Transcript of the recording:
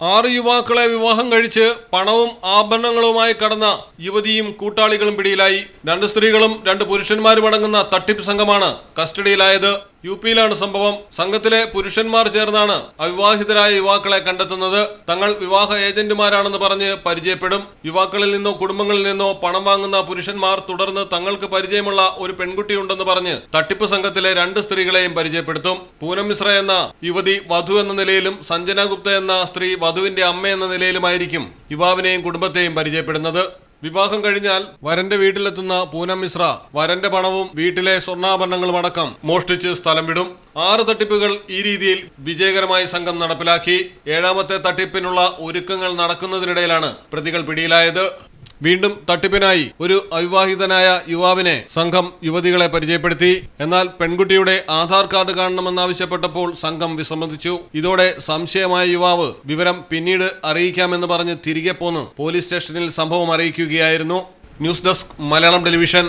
ആറ് യുവാക്കളെ വിവാഹം കഴിച്ച് പണവും ആഭരണങ്ങളുമായി കടന്ന യുവതിയും കൂട്ടാളികളും പിടിയിലായി. രണ്ട് സ്ത്രീകളും രണ്ട് പുരുഷന്മാരും അടങ്ങുന്ന തട്ടിപ്പ് സംഘമാണ് കസ്റ്റഡിയിലായത്. യു പിയിലാണ് സംഭവം. സംഘത്തിലെ പുരുഷന്മാർ ചേർന്നാണ് അവിവാഹിതരായ യുവാക്കളെ കണ്ടെത്തുന്നത്. തങ്ങൾ വിവാഹ ഏജന്റുമാരാണെന്ന് പറഞ്ഞ് പരിചയപ്പെടും. യുവാക്കളിൽ നിന്നോ കുടുംബങ്ങളിൽ നിന്നോ പണം വാങ്ങുന്ന പുരുഷന്മാർ തുടർന്ന് തങ്ങൾക്ക് പരിചയമുള്ള ഒരു പെൺകുട്ടിയുണ്ടെന്ന് പറഞ്ഞ് തട്ടിപ്പ് സംഘത്തിലെ രണ്ട് സ്ത്രീകളെയും പരിചയപ്പെടുത്തും. പൂനം മിശ്ര എന്ന യുവതി വധു എന്ന നിലയിലും സഞ്ജന ഗുപ്ത എന്ന സ്ത്രീ വധുവിന്റെ അമ്മ എന്ന നിലയിലുമായിരിക്കും യുവാവിനെയും കുടുംബത്തെയും പരിചയപ്പെടുന്നത്. വിവാഹം കഴിഞ്ഞാൽ വരന്റെ വീട്ടിലെത്തുന്ന പൂനം മിശ്ര വരന്റെ പണവും വീട്ടിലെ സ്വർണാഭരണങ്ങളും അടക്കം മോഷ്ടിച്ച് സ്ഥലം വിടും. ആറ് തട്ടിപ്പുകൾ ഈ രീതിയിൽ വിജയകരമായി സംഘം നടപ്പിലാക്കി. ഏഴാമത്തെ തട്ടിപ്പിനുള്ള ഒരുക്കങ്ങൾ നടക്കുന്നതിനിടയിലാണ് പ്രതികൾ പിടിയിലായത്. വീണ്ടും തട്ടിപ്പിനായി ഒരു അവിവാഹിതനായ യുവാവിനെ സംഘം യുവതികളെ പരിചയപ്പെടുത്തി. എന്നാൽ പെൺകുട്ടിയുടെ ആധാർ കാർഡ് കാണണമെന്നാവശ്യപ്പെട്ടപ്പോൾ സംഘം വിസമ്മതിച്ചു. ഇതോടെ സംശയമായ യുവാവ് വിവരം പിന്നീട് അറിയിക്കാമെന്ന് പറഞ്ഞ് തിരികെ പോന്ന് പോലീസ് സ്റ്റേഷനിൽ സംഭവം അറിയിക്കുകയായിരുന്നു. News desk Malayalam television.